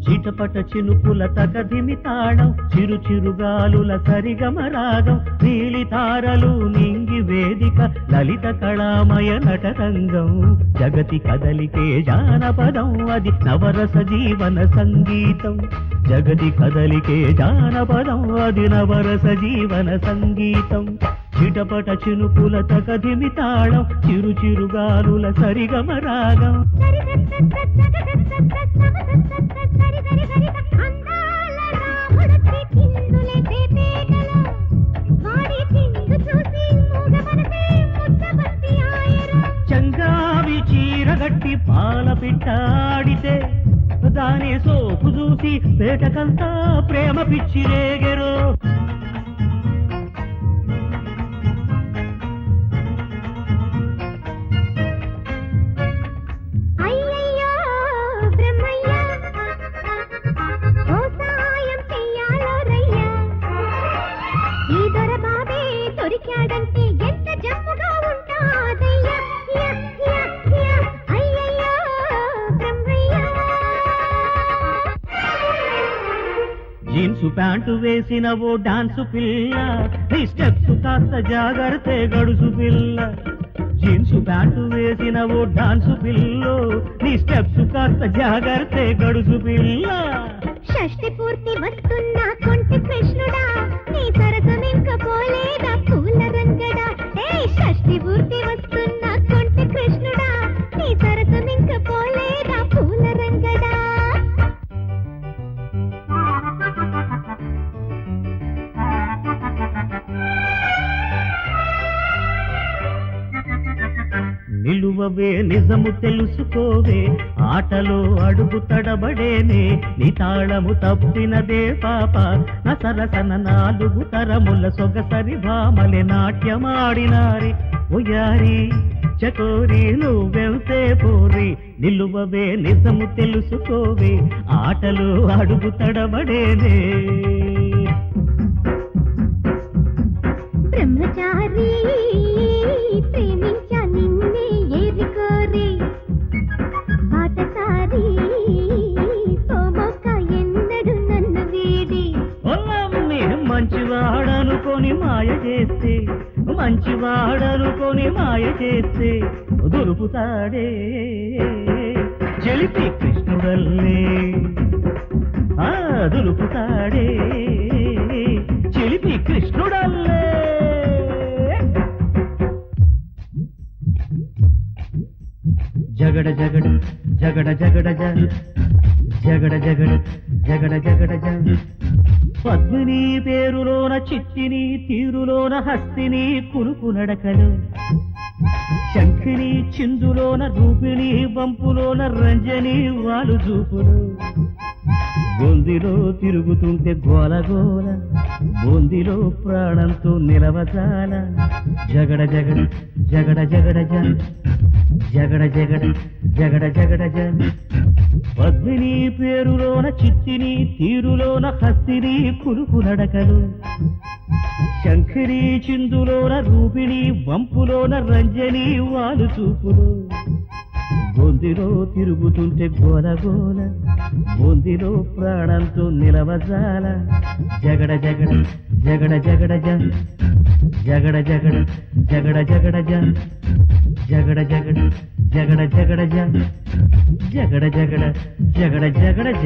చిటపట చినుకుల తగదిమి తాళం చిరు చిరుగాలుల సరిగమ రాగం నీలి తారలు నింగి వేదిక లలిత కళామయ నటరంగం. జగతి కదలికే జానపదం అది నవరస జీవన సంగీతం. జగతి కదలికే జానపదం అది నవరస జీవన సంగీతం. చిటపట చినుకుల తగదిమి తాళం చిరు చిరుగాలుల సరిగమ రాగం. పాల దాని సోపు చూసి పేటకంతా ప్రేమ పిచ్చి రేగెరో. జీన్సు ప్యాంటు వేసిన ఓ డాన్సు పిల్ల. నీ స్టెప్స్ కాస్త జాగ్రత్తే గడుసు పిల్ల. జీన్సు ప్యాంటు వేసిన ఓ డాన్సు పిల్లో. నీ స్టెప్స్ కాస్త జాగ్రత్తే గడుసు పిల్ల. షష్టి పూర్తి వస్తున్నా కొంటి కృష్ణుడా. నీ సరసం ఇంకా పోలేదా? పూల రంగడా. ఏ షష్టి పూర్తి వస్తు నిలువవే నిజము తెలుసుకోవే ఆటలో అడుగు తడబడేనే నితాళము తప్పినదే పాప నసరసన నాలుగు తరముల సొగసరి భామలే నాట్యమాడినారి. ఉయారి చకోరి నువ్వెంతే పోరి నిలువవే నిజము తెలుసుకోవే ఆటలు అడుగు తడబడేనే. బ్రహ్మచారి వాడనుకొని మాయ చేస్తే మంచివాడనుకొని మాయ చేస్తే దొరుకుతాడే చెలిపి కృష్ణుడల్లే ఆ దొరుకుతాడే చెలిపి కృష్ణుడల్లే. జగడ జగడ జగడ జగడ జగడ జగడ జగడ జగడ జగడ పద్మిని పేరులోన చిట్టిని తీరులోన హస్తిని కురుకు నడకలు. శంఖిని చిందులోన రూపిణి వంపులోన రంజని వాలు చూపులు బొందిలో తిరుగుతుంటే గోలగోల గోల బొందిలో ప్రాణంతో నిలవజాల జగడ జగడ జగడ జగడ జ జగడ జగడ జగడ జగడ జ. పద్మిని పేరులోన చిట్టిని తీరులోన హస్తిని కురుకు నడకలు. శంఖిని చిందులోన రూపిణి వంపులోన రంజని వాలు చూపులు. బొందిలో తిరుగుతుంటే గోల గోల బొందిలో ప్రాణంతో నిలవజాల జగడ జగడ జగడ జగడ జగడ జగడ జగడ జగడ జగడ జగడ జగడ జగడ జగడ జగడ జ జగడ జగడ జగడ జగడ జ.